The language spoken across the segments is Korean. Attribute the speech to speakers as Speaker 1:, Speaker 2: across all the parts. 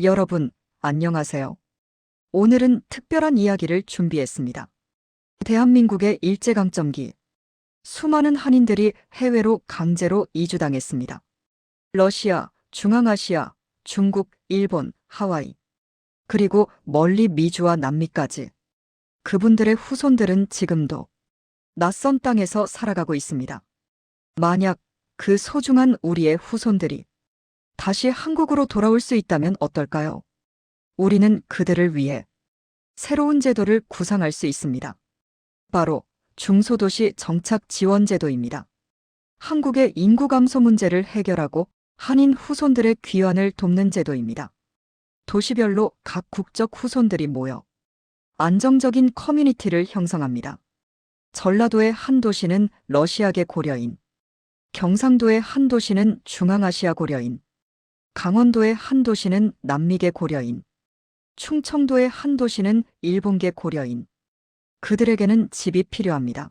Speaker 1: 여러분, 안녕하세요. 오늘은 특별한 이야기를 준비했습니다. 대한민국의 일제강점기. 수많은 한인들이 해외로 강제로 이주당했습니다. 러시아, 중앙아시아, 중국, 일본, 하와이. 그리고 멀리 미주와 남미까지. 그분들의 후손들은 지금도 낯선 땅에서 살아가고 있습니다. 만약 그 소중한 우리의 후손들이 다시 한국으로 돌아올 수 있다면 어떨까요? 우리는 그들을 위해 새로운 제도를 구상할 수 있습니다. 바로 중소도시 정착 지원 제도입니다. 한국의 인구 감소 문제를 해결하고 한인 후손들의 귀환을 돕는 제도입니다. 도시별로 각 국적 후손들이 모여 안정적인 커뮤니티를 형성합니다. 전라도의 한 도시는 러시아계 고려인, 경상도의 한 도시는 중앙아시아 고려인, 강원도의 한 도시는 남미계 고려인, 충청도의 한 도시는 일본계 고려인. 그들에게는 집이 필요합니다.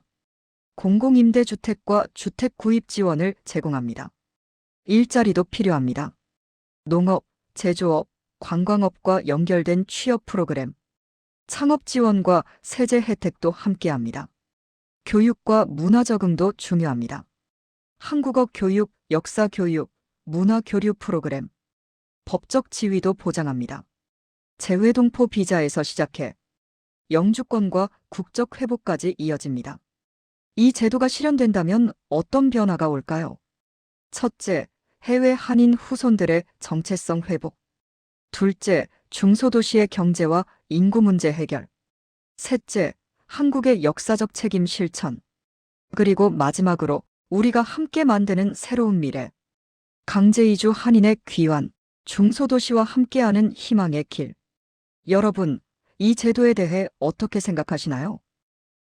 Speaker 1: 공공임대주택과 주택 구입 지원을 제공합니다. 일자리도 필요합니다. 농업, 제조업, 관광업과 연결된 취업 프로그램, 창업 지원과 세제 혜택도 함께합니다. 교육과 문화 적응도 중요합니다. 한국어 교육, 역사 교육, 문화 교류 프로그램, 법적 지위도 보장합니다. 재외동포 비자에서 시작해 영주권과 국적 회복까지 이어집니다. 이 제도가 실현된다면 어떤 변화가 올까요? 첫째, 해외 한인 후손들의 정체성 회복. 둘째, 중소도시의 경제와 인구 문제 해결. 셋째, 한국의 역사적 책임 실천. 그리고 마지막으로 우리가 함께 만드는 새로운 미래. 강제 이주 한인의 귀환, 중소도시와 함께하는 희망의 길. 여러분, 이 제도에 대해 어떻게 생각하시나요?